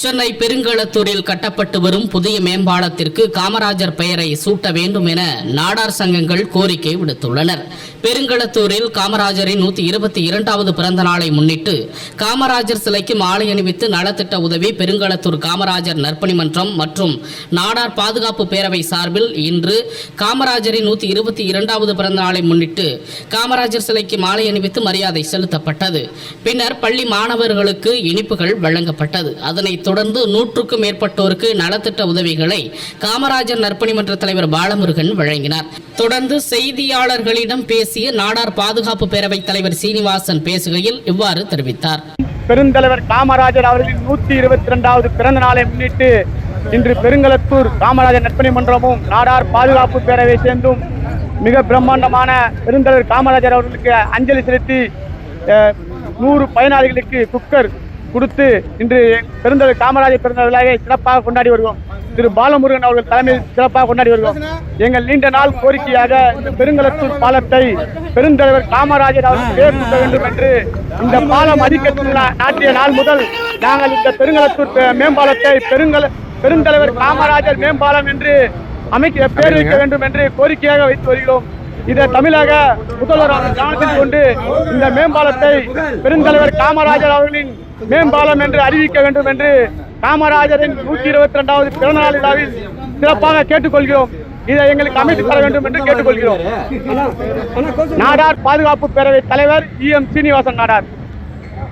சென்னை பெருங்களத்தூரில் கட்டப்பட்டு வரும் புதிய மேம்பாலத்திற்கு காமராஜர் பெயரை சூட்ட வேண்டும் என நாடார் சங்கங்கள் கோரிக்கை விடுத்துள்ளனர். பெருங்களத்தூரில் காமராஜரின் நூத்தி இருபத்தி இரண்டாவது பிறந்த நாளை முன்னிட்டு காமராஜர் சிலைக்கு மாலை அணிவித்து நலத்திட்ட உதவி பெருங்களத்தூர் காமராஜர் நற்பணி மன்றம் மற்றும் நாடார் பாதுகாப்பு பேரவை சார்பில் இன்று காமராஜரின் நூத்தி இருபத்தி இரண்டாவது பிறந்த நாளை முன்னிட்டு காமராஜர் சிலைக்கு மாலை அணிவித்து மரியாதை செலுத்தப்பட்டது. பின்னர் பள்ளி மாணவர்களுக்கு இனிப்புகள் வழங்கப்பட்டது. அதனைத் தொடர்ந்து நூற்றுக்கும் மேற்பட்டோருக்கு நலத்திட்ட உதவிகளை காமராஜர் நற்பணி மன்ற தலைவர் பாலமுருகன் வழங்கினார். தொடர்ந்து செய்தியாளர்களிடம் பேசிய நாடார் பாதுகாப்பு பேரவைத் தலைவர் சீனிவாசன் பேசுகையில் இவ்வாறு தெரிவித்தார். பெருந்தலைவர் காமராஜர் அவர்களின் நூற்றி இருபத்தி ரெண்டாவது பிறந்த நாளை முன்னிட்டு இன்று பெருங்களத்தூர் காமராஜர் நற்பணி மன்றமும் நாடார் பாதுகாப்பு பேரவை சேர்ந்தும் மிக பிரம்மாண்டமான பெருந்தலைவர் காமராஜர் அவர்களுக்கு அஞ்சலி செலுத்தி நூறு பயனாளிகளுக்கு குக்கர் கொடுத்து இன்று பெருந்தலைவர் காமராஜர் பிறந்த விழாவை சிறப்பாக கொண்டாடி வருகிறோம். திரு பாலமுருகன் அவர்கள் தலைமையில் சிறப்பாக கொண்டாடி வருகிறோம். எங்கள் நீண்ட நாள் கோரிக்கையாக இந்த பெருங்களத்தூர் பாலத்தை பெருந்தலைவர் காமராஜர் அவர்கள் பேர் வேண்டும் என்று இந்த பாலம் அடிக்கட்டு நாட்டிய நாள் முதல் நாங்கள் இந்த பெருங்களத்தூர் பே- மேம்பாலத்தை பெருங்கல பெருந்தலைவர் காமராஜர் மேம்பாலம் என்று அமைக்க பேர் வைக்க வேண்டும் என்று கோரிக்கையாக வைத்து வருகிறோம். இதை தமிழக முதல்வர் கவனத்தில் கொண்டு இந்த மேம்பாலத்தை பெருந்தலைவர் காமராஜர் அவர்களின் மேம்பாலம் என்று அறிவிக்க வேண்டும் என்று காமராஜரின் நூற்றி இருபத்தி ரெண்டாவது பிறந்தநாள் விழாவில் சிறப்பாக கேட்டுக்கொள்கிறோம். இதை எங்களுக்கு அமைத்து தர வேண்டும் என்று கேட்டுக்கொள்கிறோம். நாடார் பாதுகாப்பு பேரவை தலைவர் இ எம் சீனிவாசன் நாடார்.